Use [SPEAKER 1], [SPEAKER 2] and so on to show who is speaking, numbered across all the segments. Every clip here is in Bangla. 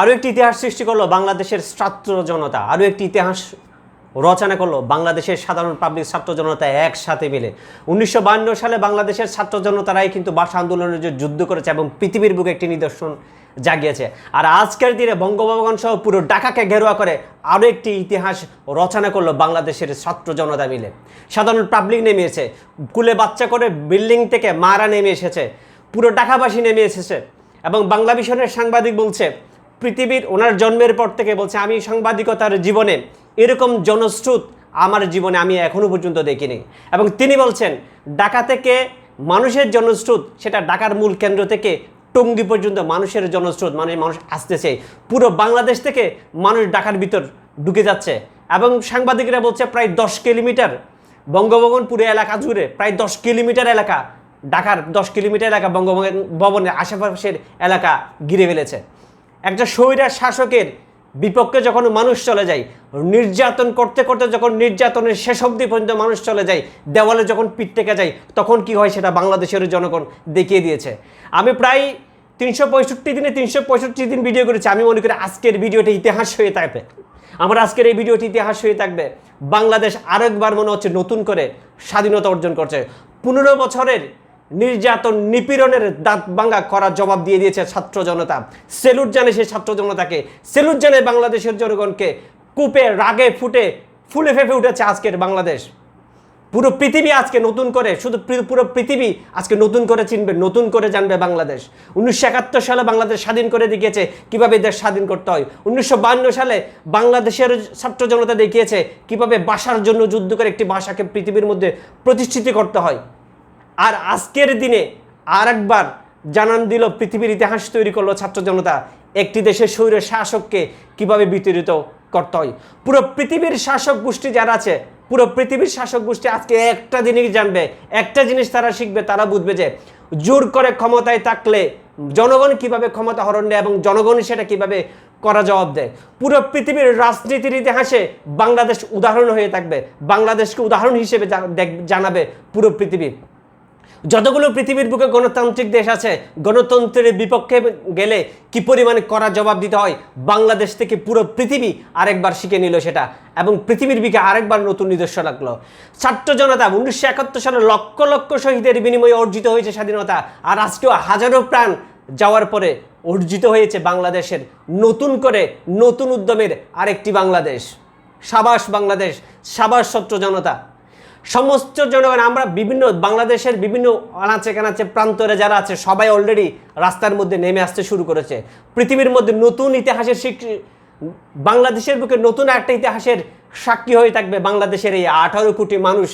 [SPEAKER 1] আরও একটি ইতিহাস সৃষ্টি করল বাংলাদেশের ছাত্র জনতা আরও একটি ইতিহাস রচনা করল বাংলাদেশের সাধারণ পাবলিক ছাত্র জনতা একসাথে মিলে। উনিশশো সালে বাংলাদেশের ছাত্র জনতারাই কিন্তু ভাষা আন্দোলনের যে যুদ্ধ করেছে এবং পৃথিবীর বুকে একটি নিদর্শন জাগিয়েছে। আর আজকের দিনে বঙ্গভবন সহ পুরো ঢাকাকে ঘেরোয়া করে আরও একটি ইতিহাস রচনা করল বাংলাদেশের ছাত্র জনতা মিলে। সাধারণ পাবলিক নেমে এসেছে। কুলে বাচ্চা করে বিল্ডিং থেকে মারা নেমে এসেছে। পুরো ঢাকাবাসী নেমে এসেছে এবং বাংলা মিশনের সাংবাদিক বলছে পৃথিবীর ওনার জন্মের পর থেকে বলছে, আমি সাংবাদিকতার জীবনে এরকম জনশ্রুত আমার জীবনে আমি এখনও পর্যন্ত দেখিনি। এবং তিনি বলছেন, ঢাকা থেকে মানুষের জনশ্রুত, সেটা ঢাকার মূল কেন্দ্র থেকে টঙ্গি পর্যন্ত মানুষের জনস্রোত মানে মানুষ আসতেছে। পুরো বাংলাদেশ থেকে মানুষ ঢাকার ভিতর ঢুকে যাচ্ছে। এবং সাংবাদিকরা বলছে, প্রায় দশ কিলোমিটার বঙ্গভবন পুরো এলাকা জুড়ে, প্রায় দশ কিলোমিটার এলাকা, ঢাকার দশ কিলোমিটার এলাকা বঙ্গভবন, ভবনের আশেপাশের এলাকা ঘিরে ফেলেছে। একটা স্বৈরার শাসকের বিপক্ষে যখন মানুষ চলে যায়, নির্যাতন করতে করতে যখন নির্যাতনের শেষ অবধি পর্যন্ত মানুষ চলে যায়, দেওয়ালে যখন পিঠ থেকে যায়, তখন কি হয় সেটা বাংলাদেশের জনগণ দেখিয়ে দিয়েছে। আমি প্রায় তিনশো পঁয়ষট্টি দিনে তিনশো পঁয়ষট্টি দিন ভিডিও করেছি। আমি মনে করি আজকের ভিডিওটা ইতিহাস হয়ে থাকবে। আমার আজকের এই ভিডিওটি ইতিহাস হয়ে থাকবে। বাংলাদেশ আরেকবার মনে হচ্ছে নতুন করে স্বাধীনতা অর্জন করছে। পনেরো বছরের নির্যাতন নিপীড়নের দাঁত ভাঙ্গা করার জবাব দিয়ে দিয়েছে ছাত্র জনতা। সেলুট জানে সেই ছাত্র জনতাকে। সেলুট জানে বাংলাদেশের জনগণকে। কূপে রাগে ফুটে, ফুলে ফেপে উঠেছে আজকের বাংলাদেশ। পুরো পৃথিবী আজকে নতুন করে, শুধু পুরো পৃথিবী আজকে নতুন করে চিনবে, নতুন করে জানবে বাংলাদেশ। উনিশশো একাত্তর সালে বাংলাদেশ স্বাধীন করে দেখিয়েছে, কীভাবে দেশ স্বাধীন করতে হয়। উনিশশো সালে বাংলাদেশের ছাত্র জনতা দেখিয়েছে, কীভাবে ভাষার জন্য যুদ্ধ করে একটি ভাষাকে পৃথিবীর মধ্যে প্রতিষ্ঠিত করতে হয়। আর আজকের দিনে আর একবার জানান দিল পৃথিবীর ইতিহাস তৈরি করল ছাত্র জনতা। একটি দেশের শৈর শাসককে কীভাবে বিতরিত করতে হয়? পুরো পৃথিবীর শাসক গোষ্ঠী যারা আছে, পুরো পৃথিবীর শাসক গোষ্ঠী আজকে একটা জিনিস জানবে, একটা জিনিস তারা শিখবে, তারা বুঝবে যে জোর করে ক্ষমতায় থাকলে জনগণ কীভাবে ক্ষমতা হরণ নেয় এবং জনগণ সেটা কীভাবে করা জবাব দেয়? পুরো পৃথিবীর রাজনীতির ইতিহাসে বাংলাদেশ উদাহরণ হয়ে থাকবে, বাংলাদেশকে উদাহরণ হিসেবে জানাবে পুরো পৃথিবী। যতগুলো পৃথিবীর বুকে গণতান্ত্রিক দেশ আছে, গণতন্ত্রের বিপক্ষে গেলে কি পরিমাণে করা জবাব দিতে হয়? বাংলাদেশ থেকে পুরো পৃথিবী আরেকবার শিখে নিল সেটা এবং পৃথিবীর বিকে আরেকবার নতুন নিজস্ব লাগল। ছাত্র জনতা উনিশশো একাত্তর সালে লক্ষ লক্ষ শহীদের বিনিময়ে অর্জিত হয়েছে স্বাধীনতা আর আজকেও হাজারো প্রাণ যাওয়ার পরে অর্জিত হয়েছে বাংলাদেশের নতুন করে নতুন উদ্যমের আরেকটি বাংলাদেশ। সাবাস বাংলাদেশ, সাবাস ছাত্র জনতা। সমস্ত জনগণ, আমরা বিভিন্ন বাংলাদেশের বিভিন্ন আনাচে কানাচে প্রান্তরে যারা আছে, সবাই অলরেডি রাস্তার মধ্যে নেমে আসতে শুরু করেছে। পৃথিবীর মধ্যে নতুন ইতিহাসের বাংলাদেশের বুকে নতুন একটা ইতিহাসের সাক্ষী হয়ে থাকবে বাংলাদেশের এই আঠারো কোটি মানুষ।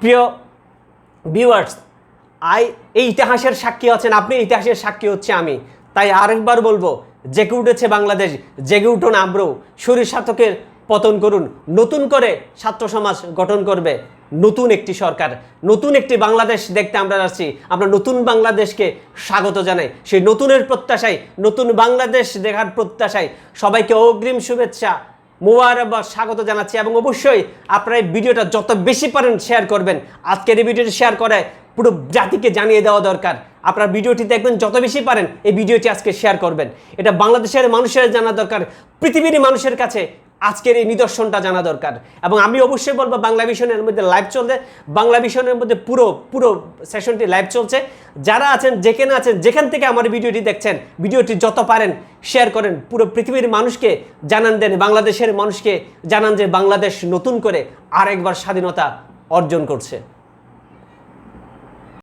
[SPEAKER 1] প্রিয় ভিউয়ার্স আই এই ইতিহাসের সাক্ষী আছেন, আপনি ইতিহাসের সাক্ষী হচ্ছে আমি। তাই আরেকবার বলব, জেগে উঠেছে বাংলাদেশ, জেগে উঠুন আমরাও শরীর সাধকের পতন করুন। নতুন করে ছাত্র সমাজ গঠন করবে নতুন একটি সরকার। নতুন একটি বাংলাদেশ দেখতে আমরা যাচ্ছি আমরা নতুন বাংলাদেশকে স্বাগত জানাই। সেই নতুনের প্রত্যাশায়, নতুন বাংলাদেশ দেখার প্রত্যাশায় সবাইকে অগ্রিম শুভেচ্ছা মোবারকবাদ স্বাগত জানাচ্ছি এবং অবশ্যই আপনারা এই ভিডিওটা যত বেশি পারেন শেয়ার করবেন। আজকের এই ভিডিওটি শেয়ার করে পুরো জাতিকে জানিয়ে দেওয়া দরকার। আপনার ভিডিওটি দেখবেন, যত বেশি পারেন এই ভিডিওটি আজকে শেয়ার করবেন। এটা বাংলাদেশের মানুষের জানা দরকার। পৃথিবীর মানুষের কাছে আজকের এই নিদর্শনটা জানা দরকার। এবং আমি অবশ্যই বলব, বাংলা ভিশনের মধ্যে লাইভ চলছে বাংলা ভিশনের মধ্যে পুরো পুরো সেশনটি লাইভ চলছে। যারা আছেন, যেখানে আছেন, যেখান থেকে আমার ভিডিওটি দেখছেন, ভিডিওটি যত পারেন শেয়ার করেন। পুরো পৃথিবীর মানুষকে জানান দেন, বাংলাদেশের মানুষকে জানান যে বাংলাদেশ নতুন করে আরেকবার স্বাধীনতা অর্জন করছে।